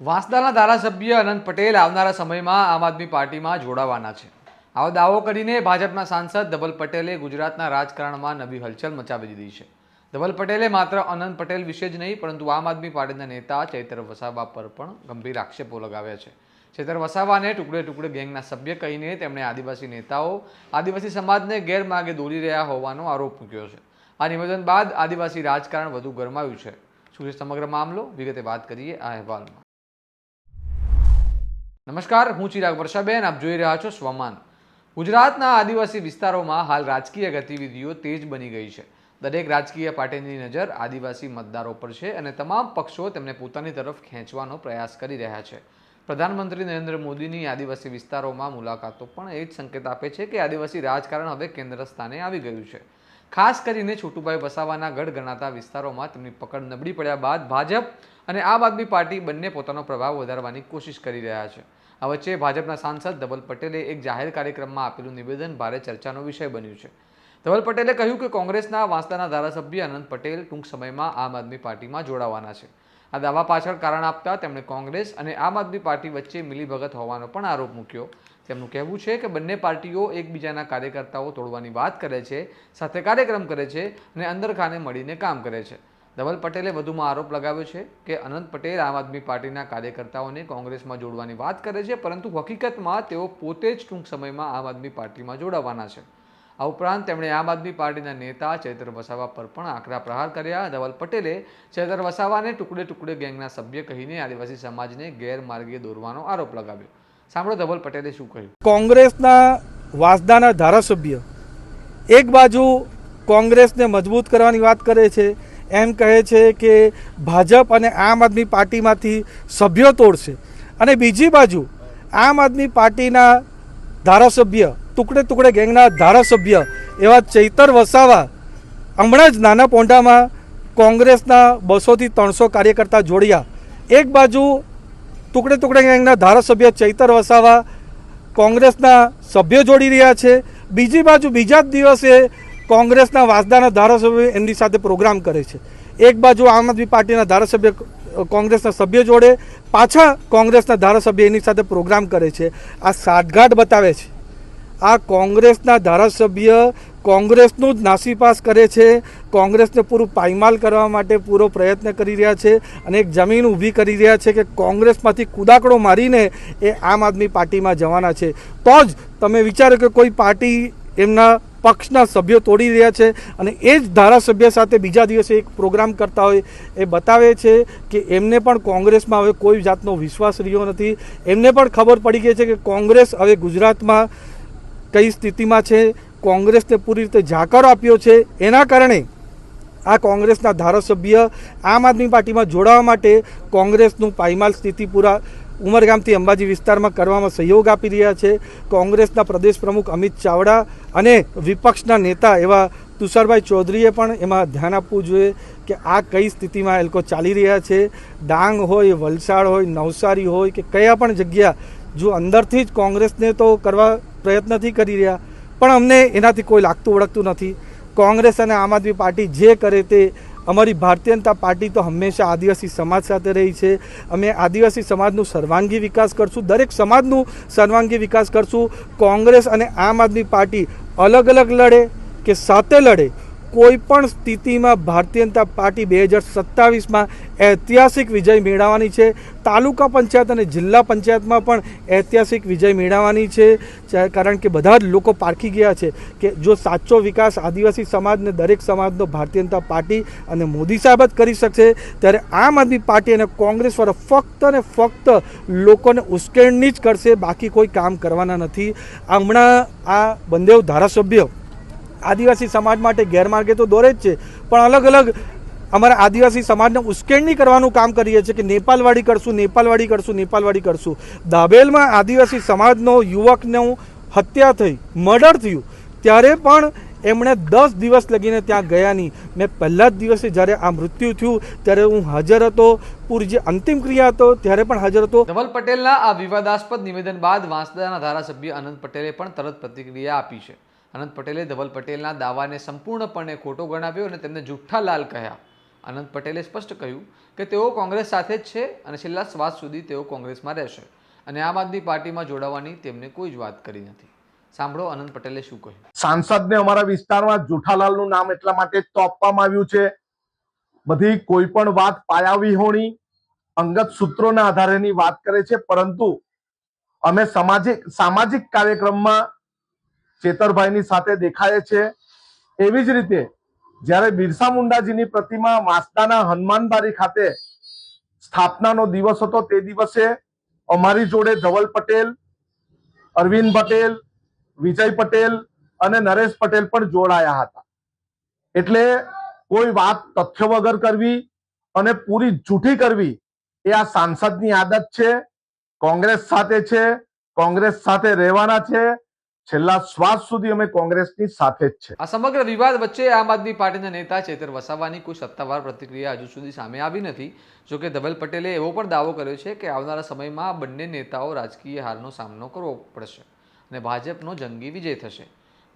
વાંસદાના ધારાસભ્ય અનંત પટેલ આવનારા સમયમાં આમ આદમી પાર્ટીમાં જોડાવાના છે. આવો દાવો કરીને ભાજપના સાંસદ ધવલ પટેલે ગુજરાતના રાજકારણમાં નવી હલચલ મચાવી દીધી છે. ધવલ પટેલે માત્ર અનંત પટેલ વિશે જ નહીં, પરંતુ આમ આદમી પાર્ટીના નેતા ચૈતર વસાવા પર પણ ગંભીર આક્ષેપો લગાવ્યા છે. ચૈતર વસાવાને ટુકડે ટુકડે ગેંગના સભ્ય કહીને તેમણે આદિવાસી નેતાઓ આદિવાસી સમાજને ગેરમાર્ગે દોરી રહ્યા હોવાનો આરોપ મૂક્યો છે. આ નિવેદન બાદ આદિવાસી રાજકારણ વધુ ગરમાયું છે. શું છે સમગ્ર મામલો? વિગતે વાત કરીએ આ અહેવાલમાં. નમસ્કાર, હું ચિરાગ વર્ષાબેન, આપ જોઈ રહ્યા છો સ્વમાન. ગુજરાતના આદિવાસી વિસ્તારોમાં હાલ રાજકીય ગતિવિધિઓ તેજ બની ગઈ છે. દરેક રાજકીય પાર્ટીની નજર આદિવાસી મતદારો પર છે અને તમામ પક્ષો તેમને પોતાની તરફ ખેંચવાનો પ્રયાસ કરી રહ્યા છે. પ્રધાનમંત્રી નરેન્દ્ર મોદીની આદિવાસી વિસ્તારોમાં મુલાકાતો પણ એ જ સંકેત આપે છે કે આદિવાસી રાજકારણ હવે કેન્દ્ર સ્થાને આવી ગયું છે. ખાસ કરીને છોટુભાઈ વસાવાના ગઢ ગણાતા વિસ્તારોમાં તેમની પકડ નબળી પડ્યા બાદ ભાજપ અને આમ આદમી પાર્ટી બંને પોતાનો પ્રભાવ વધારવાની કોશિશ કરી રહ્યા છે. આ વચ્ચે ભાજપના સાંસદ ધવલ પટેલે એક જાહેર કાર્યક્રમમાં આપેલું નિવેદન ભારે ચર્ચાનો વિષય બન્યું છે. ધવલ પટેલે કહ્યું કે કોંગ્રેસના વાંસદાના ધારાસભ્ય અનંત પટેલ ટૂંક સમયમાં આમ આદમી પાર્ટીમાં જોડાવાના છે. આ દાવા પાછળ કારણ આપતા તેમણે કોંગ્રેસ અને આમ આદમી પાર્ટી વચ્ચે મિલીભગત હોવાનો પણ આરોપ મૂક્યો. તેમનું કહેવું છે કે બંને પાર્ટીઓ એકબીજાના કાર્યકર્તાઓ તોડવાની વાત કરે છે, સાથે કાર્યક્રમ કરે છે અને અંદરખાને મળીને કામ કરે છે. ધવલ પટેલે વધુમાં આરોપ લગાવ્યો છે કે અનંત પટેલ આમ આદમી પાર્ટીના કાર્યકર્તાઓને કોંગ્રેસમાં જોડવાની વાત કરે છે, પરંતુ હકીકતમાં તેઓ પોતે જ ટૂંક સમયમાં આમ આદમી પાર્ટીમાં જોડાવાના છે. આ ઉપરાંત તેમણે આમ આદમી પાર્ટીના નેતા ચૈત્ર વસાવા પર પણ આકરા પ્રહાર કર્યા. ધવલ પટેલે ચૈત્ર વસાવાને ટુકડે ટુકડે ગેંગના સભ્ય કહીને આદિવાસી સમાજને ગેરમાર્ગે દોરવાનો આરોપ લગાવ્યો. સાંભળો ધવલ પટેલે શું કહ્યું? કોંગ્રેસના વાસદાના ધારાસભ્ય એક બાજુ કોંગ્રેસને મજબૂત કરવાની વાત કરે છે, એમ કહે છે કે ભાજપ અને આમ આદમી પાર્ટીમાંથી સભ્યો તોડશે. અને બીજી બાજુ આમ આદમી પાર્ટીના ધારાસભ્ય, ટુકડે ટુકડે ગેંગના ધારાસભ્ય એવા ચૈતર વસાવા હમણાં જ નાના પોંડામાં કોંગ્રેસના બસોથી ત્રણસો કાર્યકર્તા જોડ્યા. એક બાજુ ટુકડે ટુકડે ગેંગના ધારાસભ્ય ચૈતર વસાવા કોંગ્રેસના સભ્યો જોડી રહ્યા છે. બીજી બાજુ બીજા જ દિવસે કોંગ્રેસના વાસદાના ધારાસભ્ય એમની સાથે પ્રોગ્રામ કરે છે. એક બાજુ આમ આદમી પાર્ટીના ધારાસભ્ય કોંગ્રેસના સભ્ય જોડે પાછા કોંગ્રેસના ધારાસભ્ય એની સાથે પ્રોગ્રામ કરે છે. આ સાઠગાંઠ બતાવે છે. આ કોંગ્રેસના ધારાસભ્ય કોંગ્રેસનું જ નાસીપાસ કરે છે. કોંગ્રેસને પૂરું પાયમાલ કરવા માટે પૂરો પ્રયત્ન કરી રહ્યા છે અને એક જમીન ઊભી કરી રહ્યા છે કે કોંગ્રેસમાંથી કુદાકડો મારીને એ આમ આદમી પાર્ટીમાં જવાના છે. તો જ તમે વિચારો કે કોઈ પાર્ટી એમના પક્ષના સભ્યો તોડી રહ્યા છે અને એ જ ધારાસભ્ય સાથે બીજા દિવસે એક પ્રોગ્રામ કરતા હોય એ બતાવે છે કે એમને પણ કોંગ્રેસમાં હવે કોઈ જાતનો વિશ્વાસ રહ્યો નથી. એમને પણ ખબર પડી ગઈ છે કે કોંગ્રેસ હવે ગુજરાતમાં કઈ સ્થિતિમાં છે કોંગ્રેસને પૂરી રીતે જાકારો આપ્યો છે. એના કારણે આ કોંગ્રેસના ધારાસભ્ય આમ આદમી પાર્ટીમાં જોડાવા માટે કોંગ્રેસનું પાયમાલ સ્થિતિ પૂરા ઉમરગામથી અંબાજી વિસ્તારમાં કરવામાં સહયોગ આપી રહ્યા છે. કોંગ્રેસના પ્રદેશ પ્રમુખ અમિત ચાવડા અને વિપક્ષના નેતા એવા તુષારભાઈ ચૌધરીએ પણ એમાં ધ્યાન આપવું જોઈએ કે આ કઈ સ્થિતિમાં એ લોકો ચાલી રહ્યા છે. ડાંગ હોય, વલસાડ હોય, નવસારી હોય કે કયા પણ જગ્યા જો અંદરથી જ કોંગ્રેસને તો કરવા પ્રયત્નથી કરી રહ્યા પણ અમને એનાથી કોઈ લાગતું ઓળખતું નથી. કોંગ્રેસ અને આમ આદમી પાર્ટી જે કરે તે અમારી ભારતીય જનતા પાર્ટી તો હંમેશા આદિવાસી સમાજ સાથે રહી છે. અમે આદિવાસી સમાજનું સર્વાંગી વિકાસ કરશું. દરેક સમાજનું સર્વાંગી વિકાસ કરશું. કોંગ્રેસ અને આમ આદમી પાર્ટી અલગ અલગ લડે કે સાથે લડે કોઈ પણ સ્થિતિમાં ભારતીય જનતા પાર્ટી બે હજાર સત્તાવીસમાં ઐતિહાસિક વિજય મેળવવાની છે. તાલુકા પંચાયત અને જિલ્લા પંચાયતમાં પણ ઐતિહાસિક વિજય મેળવવાની છે. કારણ કે બધા જ લોકો પારખી ગયા છે કે જો સાચો વિકાસ આદિવાસી સમાજને દરેક સમાજનો ભારતીય જનતા પાર્ટી અને મોદી સાહેબ જ કરી શકશે, ત્યારે આમ આદમી પાર્ટી અને કોંગ્રેસ વાળા ફક્ત અને ફક્ત લોકોને ઉશ્કેરણી જ કરશે, બાકી કોઈ કામ કરવાના નથી. હમણાં આ બંદેવ ધારાસભ્યો આદિવાસી સમાજ માટે ગેરમાર્ગે તો દોરે જ છે, પણ અલગ અલગ અમારા આદિવાસી સમાજને ઉશ્કેરણી કરવાનું કામ કરીએ છીએ કે નેપાલવાડી કરશું નેપાલવાડી કરશું નેપાલવાડી કરશું. દાબેલમાં આદિવાસી સમાજનો યુવકનું હત્યા થઈ, મર્ડર થયું. ત્યારે પણ એમણે દસ દિવસ લગીને ત્યાં ગયા નહીં. મેં પહેલા જ દિવસે જ્યારે આ મૃત્યુ થયું, ત્યારે હું હાજર હતો, પૂરી અંતિમ ક્રિયા હતો, ત્યારે પણ હાજર હતો. ધવલ પટેલના આ વિવાદાસ્પદ નિવેદન બાદ વાંસદાના ધારાસભ્ય અનંત પટેલે પણ તરત પ્રતિક્રિયા આપી છે. અનંત પટેલે ધવલ પટેલના દાવાને સંપૂર્ણપણે ખોટો ગણાવ્યો અને તેમને જુઠ્ઠા લાલ કહ્યા. અનંત પટેલે સ્પષ્ટ કહ્યું કે તેઓ કોંગ્રેસ સાથે જ છે અને છેલ્લા શ્વાસ સુધી તેઓ કોંગ્રેસમાં રહેશે અને આમ આદમી પાર્ટીમાં જોડાવાની તેમને કોઈ જ વાત કરી નથી. સાંભળો અનંત પટેલે શું કહ્યું. સાંસદને અમારા વિસ્તારમાં જુઠાલાલનું નામ એટલા માટે તો આપવામાં આવ્યું છે. બધી કોઈ પણ વાત પાયાવિહોણી અંગત સૂત્રોના આધારેની વાત કરે છે, પરંતુ અમે સામાજિક સામાજિક કાર્યક્રમમાં ચેતરભાઈની સાથે દેખાય છે. એવી જ રીતે, જ્યારે બિરસા મુંડાજીની પ્રતિમા વાંસદાના હનુમાનબારી ખાતે સ્થાપનાનો દિવસ હતો, તે દિવસે અમારી જોડે ધવલ પટેલ, અરવિંદ પટેલ, વિજય પટેલ અને નરેશ પટેલ પણ જોડાયા હતા. એટલે કોઈ વાત તથ્ય વગર કરવી અને પૂરી જૂઠી કરવી એ આ સાંસદની આદત છે. કોંગ્રેસ સાથે છે, કોંગ્રેસ સાથે રહેવાના છે છેલ્લા શ્વાસ સુધી અમે કોંગ્રેસની સાથે જ છે. આ સમગ્ર વિવાદ વચ્ચે આમ આદમી પાર્ટીના નેતા ચેતર વસાવાની કોઈ સત્તાવાર પ્રતિક્રિયા હજુ સુધી સામે આવી નથી. જોકે ધવલ પટેલે એવો પણ દાવો કર્યો છે કે આવનારા સમયમાં બંને નેતાઓ રાજકીય હારનો સામનો કરવો પડશે અને ભાજપનો જંગી વિજય થશે.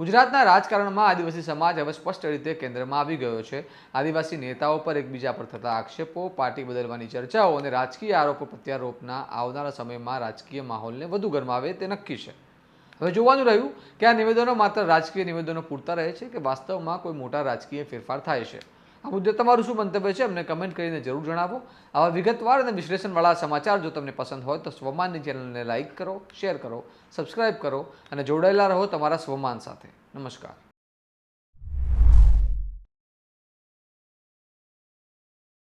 ગુજરાતના રાજકારણમાં આદિવાસી સમાજ હવે સ્પષ્ટ રીતે કેન્દ્રમાં આવી ગયો છે. આદિવાસી નેતાઓ પર એકબીજા પર થતા આક્ષેપો, પાર્ટી બદલવાની ચર્ચાઓ અને રાજકીય આરોપો પ્રત્યારોપના આવનારા સમયમાં રાજકીય માહોલને વધુ ગરમાવે તે નક્કી છે. હવે જોવાનું રહ્યું કે આ નિવેદનો માત્ર રાજકીય નિવેદનો પૂરતા રહે છે કે વાસ્તવમાં કોઈ મોટા રાજકીય ફેરફાર થાય છે? આ મુદ્દે તમારું શું મંતવ્ય છે? અમને કમેન્ટ કરીને જરૂર જણાવો. આવા વિગતવાર અને વિશ્લેષણવાળા સમાચાર જો તમને પસંદ હોય તો સ્વમાનની ચેનલને લાઇક કરો, શેર કરો, સબસ્ક્રાઇબ કરો અને જોડાયેલા રહો તમારા સ્વમાન સાથે. નમસ્કાર.